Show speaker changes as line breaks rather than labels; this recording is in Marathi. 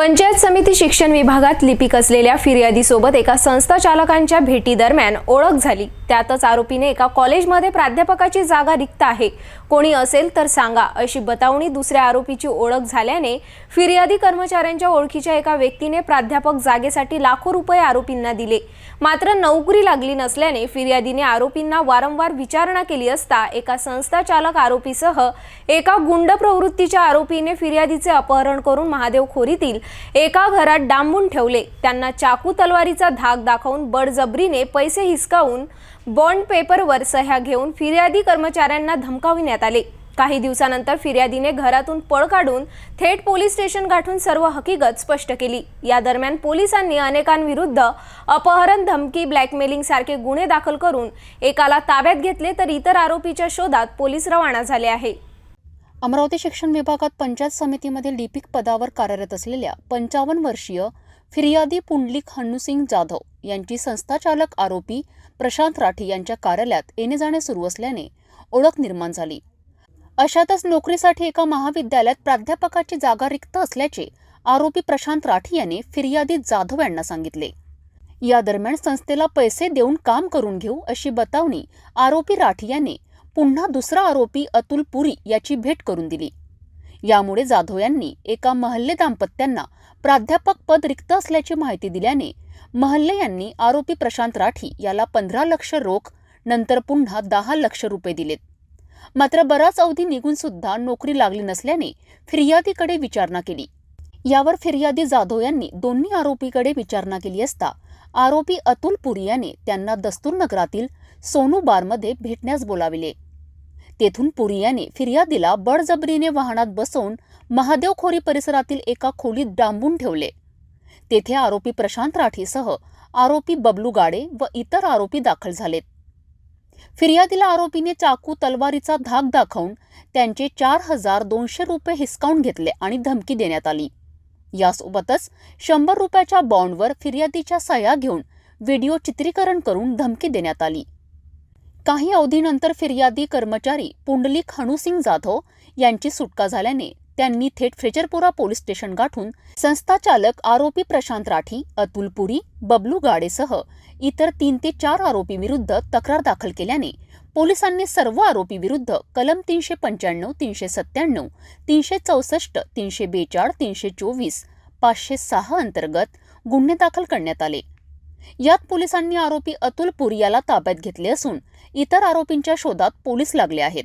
पंचायत समिती शिक्षण विभागात लिपिक असलेल्या फिर्यादीसोबत एका संस्था चालकांच्या भेटीदरम्यान ओळख झाली. त्यातच आरोपीने एका कॉलेजमध्ये प्राध्यापकाची जागा रिक्त आहे. कोणी असेल तर सांगा अशी बतावणी दुसऱ्या आरोपीची ओळख झाल्याने फिर्यादी कर्मचाऱ्यांच्या ओळखीच्या एका व्यक्तीने प्राध्यापक जागेसाठी लाखो रुपये आरोपींना दिले. मात्र नोकरी लागली नसल्याने फिर्यादीने आरोपींना वारंवार विचारणा केली असता एका संस्था चालक आरोपीसह एका गुंड प्रवृत्तीच्या आरोपीने फिर्यादीचे अपहरण करून महादेव खोरीतील एका घरात डांबून ठेवले. त्यांना चाकू तलवारीचा धाक दाखवून बडजबरीने पैसे हिसकावून बॉन्ड पेपरवर सह्या घेऊन फिर्यादी कर्मचाऱ्यांना धमकाविण्यात आले. काही दिवसानंतर फिर्यादीने घरातून पळ काढून थेट पोलीस स्टेशन गाठून सर्व हकीकत स्पष्ट केली. या दरम्यान पोलिसांनी अनेकांविरुद्ध अपहरण धमकी ब्लॅकमेलिंग सारखे गुन्हे दाखल करून एकाला ताब्यात घेतले तर इतर आरोपीच्या शोधात पोलीस रवाना झाले आहे.
अमरावती शिक्षण विभागात पंचायत समितीमध्ये लिपिक पदावर कार्यरत असलेल्या पंचावन्न वर्षीय फिर्यादी पुंडलिक हन्नूसिंग जाधव यांची संस्थाचालक आरोपी प्रशांत राठी यांच्या कार्यालयात येणे जाणे सुरू असल्याने ओळख निर्माण झाली. अशातच नोकरीसाठी एका महाविद्यालयात प्राध्यापकाची जागा रिक्त असल्याचे आरोपी प्रशांत राठी यांनी फिर्यादी जाधव यांना सांगितले. या दरम्यान संस्थेला पैसे देऊन काम करून घेऊ अशी बतावणी आरोपी राठी यांनी पुन्हा दुसरा आरोपी अतुल पुरी याची भेट करून दिली. यामुळे जाधव यांनी एका महल्ले दाम्पत्यांना प्राध्यापक पद रिक्त असल्याची माहिती दिल्याने महल्ले यांनी आरोपी प्रशांत राठी याला पंधरा लक्ष रोख नंतर पुन्हा दहा लक्ष रुपये दिलेत. मात्र बराच अवधी निघून सुद्धा नोकरी लागली नसल्याने फिर्यादीकडे विचारणा केली. यावर फिर्यादी जाधव यांनी दोन्ही आरोपीकडे विचारणा केली असता आरोपी अतुल पुरी याने त्यांना दस्तूर नगरातील सोनू बारमध्ये भेटण्यास बोलाविले. तेथून पुरियाने फिर्यादीला बळजबरीने वाहनात बसवून महादेवखोरी परिसरातील एका खोलीत डांबून ठेवले. तेथे आरोपी प्रशांत राठीसह आरोपी बबलू गाडे व इतर आरोपी दाखल झालेत. फिर्यादीला आरोपीने चाकू तलवारीचा धाक दाखवून त्यांचे चार हजार दोनशे रुपये हिसकावून घेतले आणि धमकी देण्यात आली. यासोबतच शंभर रुपयाच्या बॉन्डवर फिर्यादीच्या सह्या घेऊन व्हिडिओ चित्रीकरण करून धमकी देण्यात आली. काही अवधीनंतर फिर्यादी कर्मचारी पुंडलिक हनुसिंग जाधव यांची सुटका झाल्याने त्यांनी थेट फेजरपुरा पोलीस स्टेशन गाठून संस्थाचालक आरोपी प्रशांत राठी अतुल पुरी बबलू गाडेसह इतर तीन ते चार आरोपीविरुद्ध तक्रार दाखल केल्याने पोलिसांनी सर्व आरोपीविरुद्ध कलम तीनशे पंच्याण्णव तीनशे सत्त्याण्णव तीनशे चौसष्ट तीनशे बेचाळ तीनशे चोवीस पाचशे सहा अंतर्गत गुन्हे दाखल करण्यात आले. यात पोलिसांनी आरोपी अतुल पुरी याला ताब्यात घेतले असून इतर आरोपींच्या शोधात पोलीस लागले आहेत.